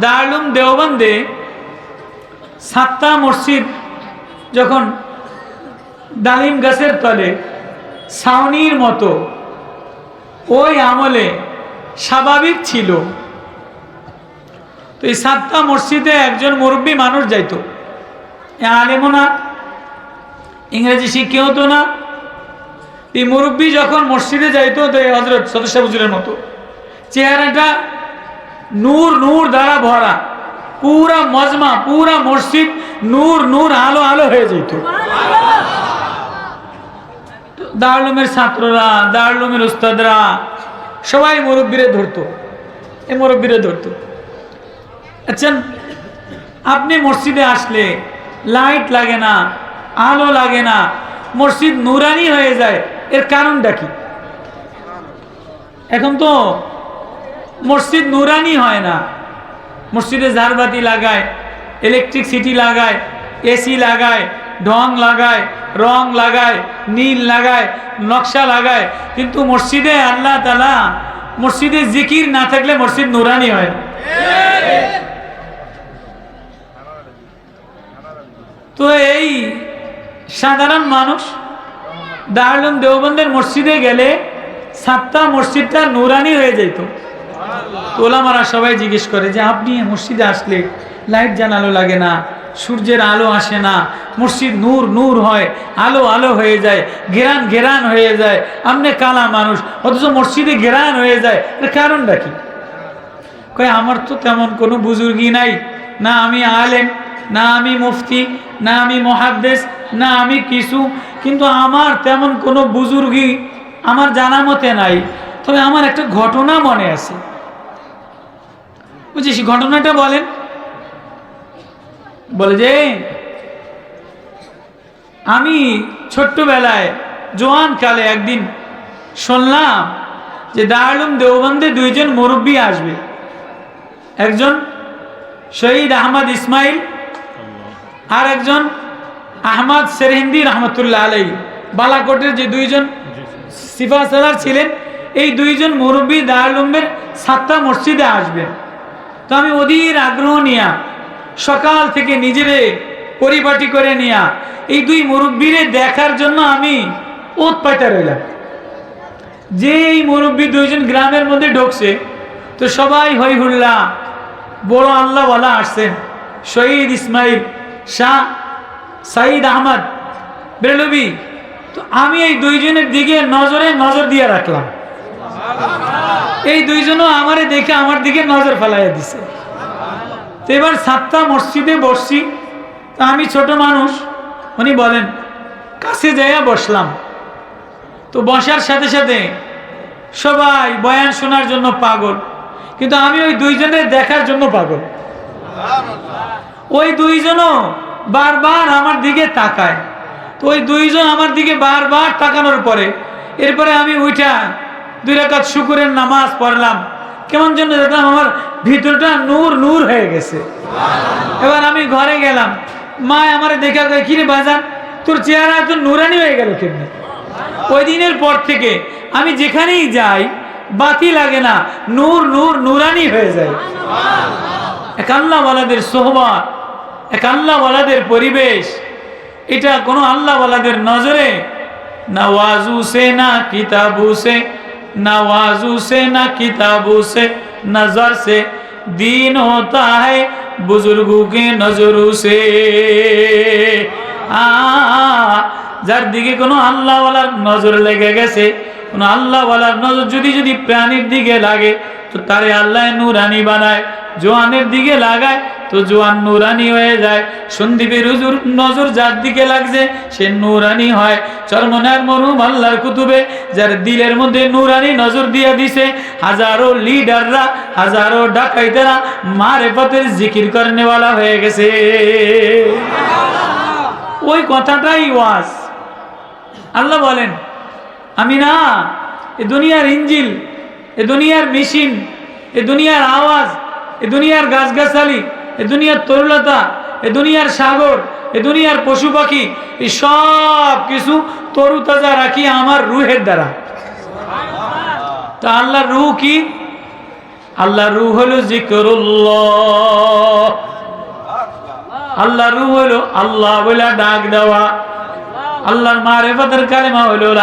দারুম দেওবন্দে সাতটা মসজিদ যখন ডালিম গাছের তলে ছাউনির মতো ওই আমলে স্বাভাবিক ছিল। তো এই সাতটা মসজিদে একজন মুরব্বী মানুষ যাইতো। আলেমও না, ইংরেজি শিখে হতো না। এই মুরব্বী যখন মসজিদে যাইতো তো এই হজরত সদস্য হুজুরের মতো। চেহারাটা নূর নূর দ্বারা ভরা। পুরা মজমা, পুরা মসজিদ নূর নূর, আলো আলো হয়ে যেত। দারুমের ছাত্ররা দারুমের উস্তাদরা, সবাই মুরব্বীরে ধরতো। এ মুরব্বীরে ধরতো। আচ্ছা আপনি মসজিদে আসলে লাইট লাগে না, আলো লাগে না, মসজিদ নুরানি হয়ে যায়, এর কারণটা কি? এখন তো মসজিদ নুরানি হয় না। মসজিদে ঝাড়বাতি লাগায় ইলেকট্রিক সিটি লাগায় এসি লাগায়, ঢং লাগায়, রং লাগায়, নীল লাগায়, নকশা লাগায়। কিন্তু মসজিদে আল্লাহ তালা মসজিদে জিকির না থাকলে মসজিদ নুরানি হয় না। তো এই সাধারণ মানুষ দারুল দেওবন্দের মসজিদে গেলে সাতটা মসজিদটা নুরানি হয়ে যেত। তোলামারা সবাই জিজ্ঞেস করে যে, আপনি মসজিদে আসলে লাইট জানালো লাগে না, সূর্যের আলো আসে না, মসজিদ নূর নূর হয়, আলো আলো হয়ে যায়, ঘেরান ঘেরান হয়ে যায়, আপনি কালা মানুষ, অথচ মসজিদে ঘেরান হয়ে যায়, এর কারণটা কি? কয়, আমার তো তেমন কোনো বুজুর্গি নাই, না আমি আলেম, না আমি মুফতি, না আমি মহাদ্দেশ, না আমি কিছু, কিন্তু আমার তেমন কোনো বুজুর্গি আমার জানা মতে নাই, তবে আমার একটা ঘটনা মনে আছে। বুঝিস, ঘটনাটা বলেন। বলে যে, আমি ছোট্টবেলায় জোয়ান কালে একদিন শুনলাম যে দারুম দেওবন্দে দুইজন মুরব্বী আসবে। একজন শহীদ আহমদ ইসমাইল আর একজন আহমদ সেরহিন্দি রহমতুল্লাহ আলাই বালাকোটের যে দুইজন সিফা সালার ছিলেন, এই দুইজন মুরব্বী দারুমের সাতটা মসজিদে আসবেন তো আমি অধীর আগ্রহ নিয়া, সকাল থেকে নিজেরে পরিপাটি করে নিয়া, এই দুই মুরব্বীরে দেখার জন্য আমি ওত রইলাম। যে এই মুরব্বী দুইজন গ্রামের মধ্যে ঢুকছে, তো সবাই হই হুল্লা, বড় আল্লাহওয়ালা আসছেন, শহীদ ইসমাইল শাহ সাইদ আহমদ বেরলবি তো আমি এই দুইজনের দিকে নজরে নজর দিয়ে রাখলাম। এই দুইজনও আমারে দেখে আমার দিকে নজর ফেলাইয়া দিছে। তো এবার সাতটা মসজিদে বসছি। তা আমি ছোট মানুষ, উনি বলেন, কাছে যাইয়া বসলাম। তো বসার সাথে সাথে সবাই বয়ান শোনার জন্য পাগল। কিন্তু আমি ওই দুইজনের দেখার জন্য পাগল। ওই দুইজনও বারবার আমার দিকে তাকায়। তো ওই দুইজন আমার দিকে বারবার তাকানোর পরে, এরপরে আমি উঠা দুই রাকাত শুকুরের নামাজ পড়লাম। কেমন জন্য দেখলাম আমার ভিতরটা নূর নূর হয়ে গেছে। এবার আমি ঘরে গেলাম। মা আমার দেখা কয়, কিরে বাজান, তোর চেহারা এত নুরানি হয়ে গেল কেমনি? ওই দিনের পর থেকে আমি যেখানেই যাই, বাতি লাগে না, নূর নূর, নুরানি হয়ে যায় এক আল্লাহওয়ালাদের সোহবত, এক আল্লাহওয়ালাদের পরিবেশ। এটা কোনো আল্লাহওয়ালাদের নজরে না ওয়াজু সে, না কিতাবু ना वाजू से, ना किताबों से, नजर से। दीन होता है बुजुर्गों के नजरों যার দিকে কোনো আল্লাহওয়ালার নজর লেগে গেছে, কোনো আল্লাহওয়ালার নজর যদি যদি প্রাণীর দিকে লাগে তো তারে আল্লাহ নুরানি বানায়, জোয়ানের দিকে লাগায়, তো জোয়ান নুরানি হয়ে যায়। সন্দীপের হুজুর নজর যার দিকে লাগছে, সে নুরানি হয়। চরমনার মরুম আল্লাহর কুতুবে, যার দিলের মধ্যে নুরানি নজর দিয়ে দিছে। হাজারো লিডাররা, হাজারো ডাকাইতেরা মারে পথের জিকির করেনেওয়ালা হয়ে গেছে। ওই কথাটাই ওয়াজ। আল্লাহ বলেন আমি না এ দুনিয়ার ইঞ্জিল এ দুনিয়ার মেশিন, এ দুনিয়ার আওয়াজ, এ দুনিয়ার গাছগাছালি, এ দুনিয়ার তরুলতা, এ দুনিয়ার সাগর, এ দুনিয়ার পশু পাখি, এই সব কিছু তরুতাজা রাখি আমার রুহের দ্বারা। তা আল্লাহর রুহ কি? আল্লাহ রু হলো জিকরুল্লাহ। আল্লাহ রু হলো আল্লাহ বলে ডাক দেওয়া। আল্লাহর মারেফতের কালেমা হলো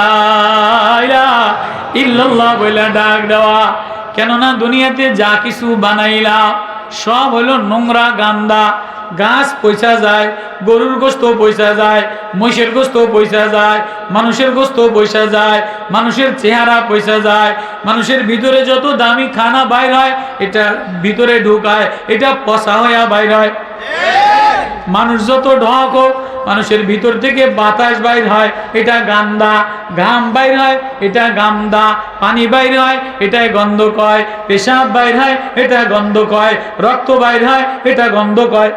ইল্লাল্লাহ বলে ডাক দেওয়া। কেননা দুনিয়াতে যা কিছু বানাইলাম সব হলো নোংরা গান্দা। গাছ পয়সা যায়, গরুর গোস্ত পয়সা যায়, মহিষের গোস্ত পয়সা যায়, মানুষের গোস্ত পয়সা যায়, মানুষের চেহারা পয়সা যায়, মানুষের ভিতরে যত দামি খানা বাইর হয়, এটা ভিতরে ঢুকায়, এটা পচা হইয়া বাইর হয়। মানুষ যত ঢক হোক মানুষের ভিতর থেকে বাতাস বাইর হয়, এটা গান্দা। ঘাম বাইর হয়, এটা গামদা পানি বাইর হয়, এটাই গন্ধ কয়। পেশাব বাইর হয় এটা গন্ধ কয়। রক্ত বাইর হয়, এটা গন্ধ কয়।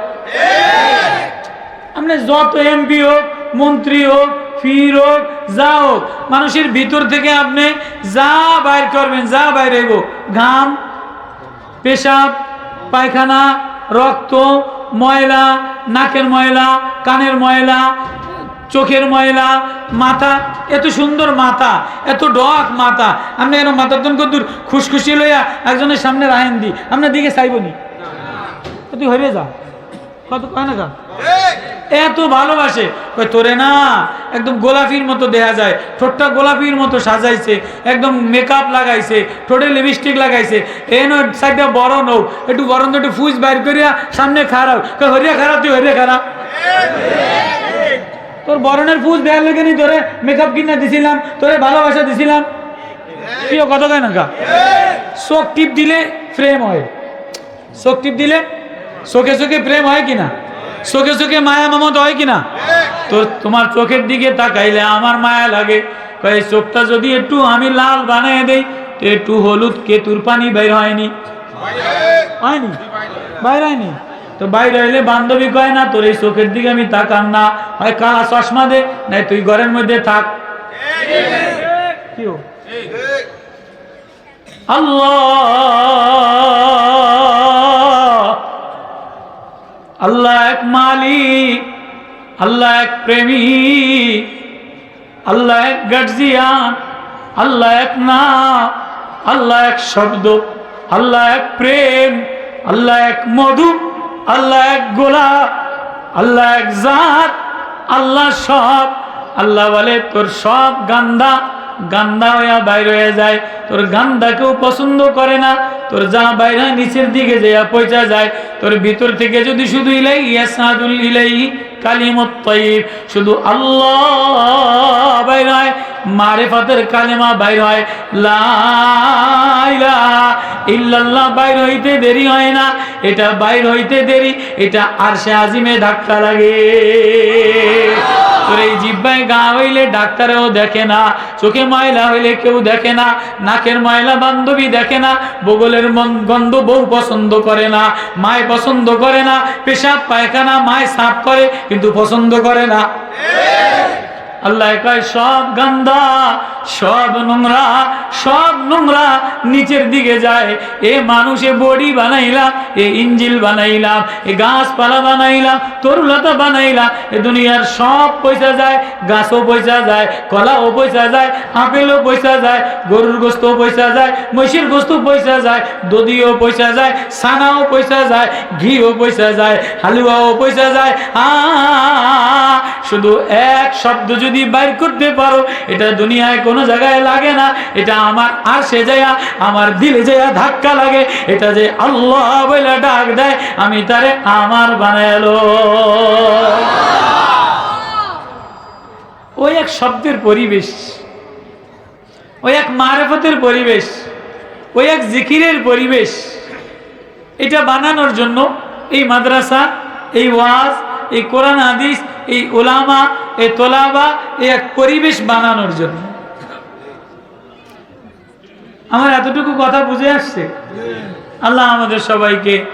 আপনি যত এমপি হোক, মন্ত্রী হোক ফির হোক, যা হোক, মানুষের ভিতর থেকে আপনি যা বাইর করবেন, যা বাইর ঘাম, পেশাব, পায়খানা, রক্ত ময়লা নাকের ময়লা কানের ময়লা চোখের ময়লা মাথা এত সুন্দর মাথা এত ডক মাথা। আপনি এরকম মাথার জন্য দূর খুশখুশি লইয়া একজনের সামনে রাহেন দি আপনার দিকে চাইবনি তুই হয়ে যা। কত কয় না এত ভালোবাসে। তোরে না একদম গোলাপির মতো দেখা যায়। ঠোঁটটা গোলাপির মতো সাজাইছে, একদম মেকআপ লাগাইছে, ঠোঁটে লিপস্টিক লাগাইছে। এ নয়, সাইডটা বড় নৌ, একটু গরম একটু ফুজ বাইর করিয়া সামনে খারাপ হরিয়া খারাপ তুই হরিয়া খারাপ তোর বরণের ফুজ দেওয়ার লেগে নি তোরে মেকআপ কিনা দিছিলাম, তোরে ভালোবাসা দিছিলাম। প্রিয় কত কয় না কা চোখ টিপ দিলে ফ্রেম হয়। চোখ টিপ দিলে চোখে চোখে প্রেম হয় কিনা চোখে চোখে মায়া মমত হয় কিনা? তো তোমার চোখের দিকে তাকাইলে আমার মায়া লাগে। এই চোখটা যদি একটু আমি লাল বানিয়ে দেই তো একটু হলুদ কেতুর পানি বের হয়নি। হয়নি? বাইর হয়নি। তো বাইরে হইলে বান্ধবী কয় না তোর এই চোখের দিকে আমি তাকান না। হয় কালা চশমা দে? নাই তুই ঘরের মধ্যে থাক। আল্লাহ! আল্লাহ এক মালিক আল্লাহ এক প্রেমী আল্লাহ এক গার্জিয়ান আল্লাহ এক নাম আল্লাহ এক শব্দ আল্লাহ এক প্রেম আল্লাহ এক মধু আল্লাহ এক গোলাপ আল্লাহ এক জাত আল্লাহ সব আল্লাহ বলে তোর সব গান্দা গান্দা হইয়া বাইর হয়ে যায়। তোর গান্দা কেউ পছন্দ করে না। তোর যা বাইর হয় নিচের দিকে যাইয়া পয়সা যায়। তোর ভিতর থেকে যদি শুধু ইলাই, ইয়াসাদুল ইলাই কালিমত তয়িব শুধু আল্লাহ বাইর হয়, মারেফাতের কালেমা বাইর হয়। লা ইলাহা ইল্লাল্লাহ বাইর হইতে দেরি হয় না। এটা বাইর হইতে দেরি, এটা আরশে আজিমে ধাক্কা লাগে। তোর এই জিব্বায় গা হইলে ডাক্তারেও দেখে না, চোখে ময়লা হইলে কেউ দেখে না, নাকের ময়লা বান্ধবী দেখে না, বগলের গন্ধ বউ পছন্দ করে না, মায় পছন্দ করে না, পেশাব, পায়খানা, মায় সাফ করে, কিন্তু পছন্দ করে না। আল্লাহ কয়, সব গান্দা, সব নোংরা সব নোংরা, নিচের দিকে যায়। এ মানুষে বডি বানাইলাম এ ইঞ্জিল বানাইলাম এ গাছপালা বানাইলাম তরুলতা বানাইলাম এ দুনিয়ার সব পয়সা যায়, গাছও পয়সা যায়, কলাও পয়সা যায়, আপেলও পয়সা যায়, গরুর গোস্ত পয়সা যায়, মহিষের গোস্ত পয়সা যায়, দধিও পয়সা যায় সানাও পয়সা যায়, ঘিও পয়সা যায়, হালুয়াও পয়সা যায়। আ, শুধু এক শব্দ যদি বাইর করতে পারো এটা দুনিয়ায় কোনো জায়গায় লাগে না। এটা আমার আর সে যায়া আমার দিলে যায়া ধাক্কা লাগে। এটা যে আল্লাহ বলে ডাক দেয় আমি তারে আমার বানালো ওই এক শব্দের পরিবেশ ওই এক মারফতের পরিবেশ ওই এক জিকিরের পরিবেশ এটা বানানোর জন্য এই মাদ্রাসা এই ওয়াজ এই কোরআন হাদিস এই ওলামা, এই তোলাবা, এই এক পরিবেশ বানানোর জন্য। আমার এতটুকু কথা বুঝে আসছে? আল্লাহ আমাদের সবাইকে